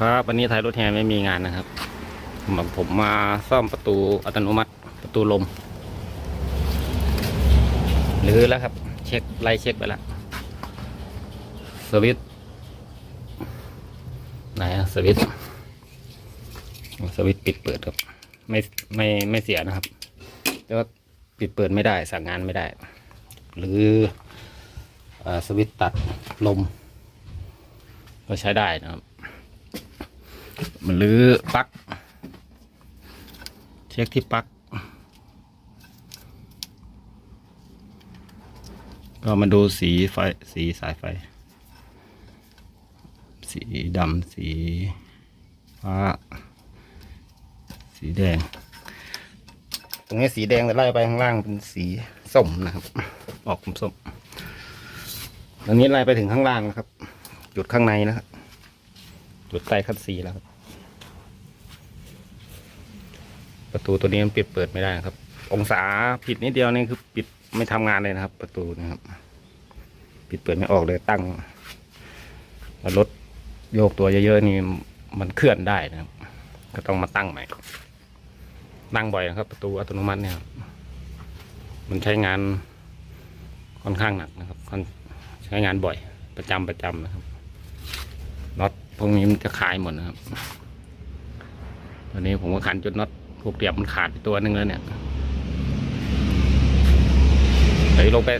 ครับวันนี้ท้ายรถแฮไม่มีงานนะครับ ผมมาซ่อมประตูอัตโนมัติประตูลมหรือแล้วครับ เช็คไล่เช็คไปแล้วสวิตไหนอะสวิตสวิตปิดเปิดครับ ไม่ไม่ไม่เสียนะครับ แต่ว่าปิดเปิดไม่ได้สั่งงานไม่ได้ หรืออสวิตตัดลม ก็ใช้ได้นะครับ มันรื้อปลั๊กเช็คที่ปลั๊กก็มาดูสีไฟสีสายไฟ สีดำสีฟ้า สีแดง ตรงนี้สีแดงแต่ไล่ไปข้างล่างเป็นสีส้มนะครับ ออกส้มตรงนี้ไล่ไปถึงข้างล่างนะครับ จุดข้างในนะครับ จุดใต้คัดซีแล้วครับ ประตูตัวนี้มันปิดเปิดไม่ได้ครับ องศาผิดนิดเดียวนี่คือปิดไม่ทำงานเลยนะครับ ประตูนะครับ ปิดเปิดไม่ออกเลยตั้งรถโยกตัวเยอะๆนี่มันเคลื่อนได้นะครับ ก็ต้องมาตั้งใหม่ตั้งบ่อยนะครับ ประตูอัตโนมัติเนี่ยครับมันใช้งานค่อนข้างหนักนะครับค่อนใช้งานบ่อยประจำประจำนะครับน็อตพวกนี้มันจะคลายหมดนะครับตอนนี้ผมก็ขันจุดน็อต ผูกเตียบมันขาดไปตัวหนึ่งแล้วเนี่ยเดี๋ยวลงไป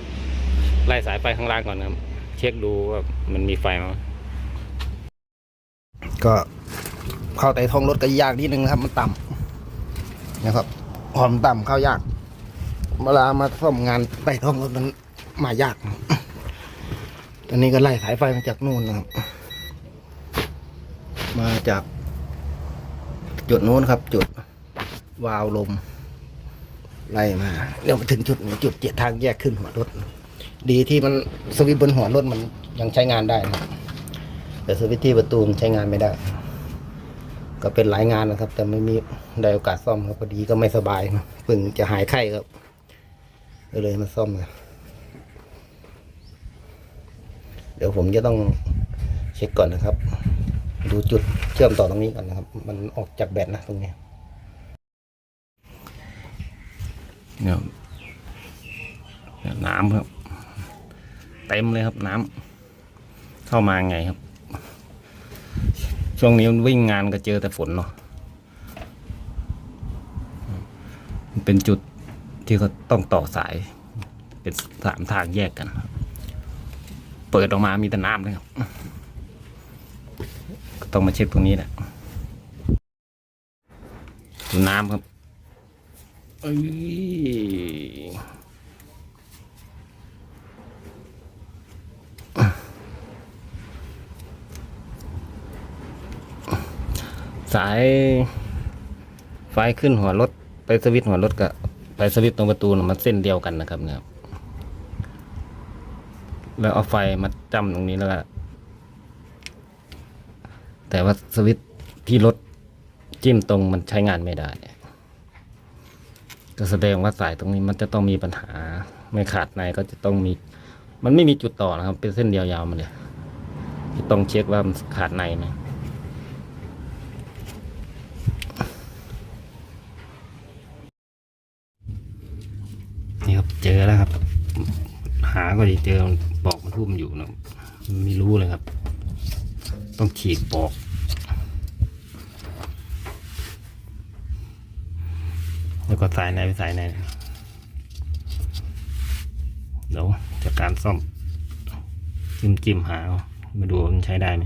ไล่สายไฟข้างล่างก่อนนะครับเช็คดูว่ามันมีไฟไหมก็เข้าไต่ท้องรถก็ยากนิดนึงนะครับ มันต่ำนะครับหอมต่ำเข้ายาก เวลามาซ่อมงานไต่ท้องรถมันมายาก ตอนนี้ก็ไล่สายไฟมาจากนู่นนะครับ มาจาก จุดนู้นครับ จุด วาล์วลมไล่มาเดี๋ยวมาถึงจุดนี้จุดเจ็ดทางแยกขึ้นหัวรถ ดีที่มันสวิตช์บนหัวรถมันยังใช้งานได้นะแต่สวิตช์ที่ประตูมันใช้งานไม่ได้ ก็เป็นหลายงานนะครับ แต่ไม่มีได้โอกาสซ่อมครับพอดีก็ไม่สบายเพิ่งจะหายไข้ครับก็เลยมาซ่อมกันเดี๋ยวผมจะต้องเช็คก่อนนะครับ ดูจุดเชื่อมต่อตรงนี้ก่อนนะครับ มันออกจากแบตนะตรงนี้ เนี่ยน้ำครับ เต็มเลยครับน้ำเข้ามาไงครับ ช่วงนี้มันวิ่งงานก็เจอแต่ฝนเนาะเป็นจุดที่เขาต้องต่อสาย เป็นสามทางแยกกันครับ เปิดออกมามีแต่น้ำเลยครับต้องมาเช็คตรงนี้แหละดูน้ำครับ เอ้ยสายไฟขึ้นหัวรถ ไปสวิตหัวรถกับไปสวิตตรงประตูมันเส้นเดียวกันนะครับเนี่ยครับแล้วเอาไฟมาจ้ำตรงนี้แล้วก็แต่ว่าสวิตที่รถจิ้มตรงมันใช้งานไม่ได้ ก็แสดงว่าสายตรงนี้มันจะต้องมีปัญหา ไม่ขาดในก็จะต้องมี มันไม่มีจุดต่อนะครับ เป็นเส้นเดียวยาวมาเลยจะต้องเช็คว่ามันขาดในไหมนี่ครับเจอแล้วครับ หาก็ดีเจอมันปอกมันทุ่มอยู่นะไม่รู้เลยครับ ต้องฉีกปอก แล้วก็สายในไปสายในเดี๋ยวจากการซ่อมจิ้มจิ้มหาเอามาดูว่ามันใช้ได้ไหม